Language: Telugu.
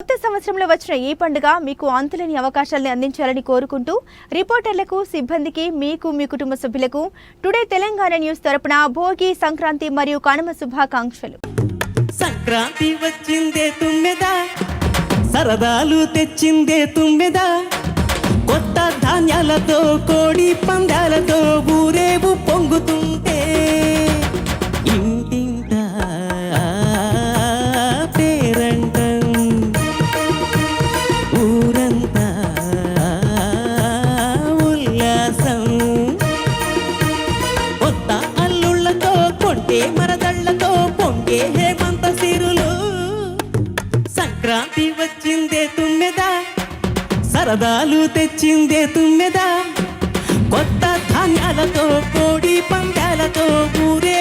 కొత్త సంవత్సరంలో వచ్చిన ఈ పండుగ మీకు అంతులేని అవకాశాలను అందించాలని కోరుకుంటూ రిపోర్టర్లకు సిబ్బందికి మీకు మీ కుటుంబ సభ్యులకు టుడే తెలంగాణ న్యూస్ తరపున భోగి సంక్రాంతి మరియు కనుమ శుభాకాంక్షలు. సంక్రాంతి వచ్చిందే తుమ్మెదా సరదాలు తెచ్చిందే తుమ్మెదా కొత్త ధాన్యాలతో కోడి పందాలతో ఊరి పొంగే మరదళ్ళతో పొంగే హేమంత సిరులు. సంక్రాంతి వచ్చిందే తుమ్మెదా సరదాలు తెచ్చిందే తుమ్మెదా. కొత్త ధాన్యాలతో కోడి పందాలతో ఊరే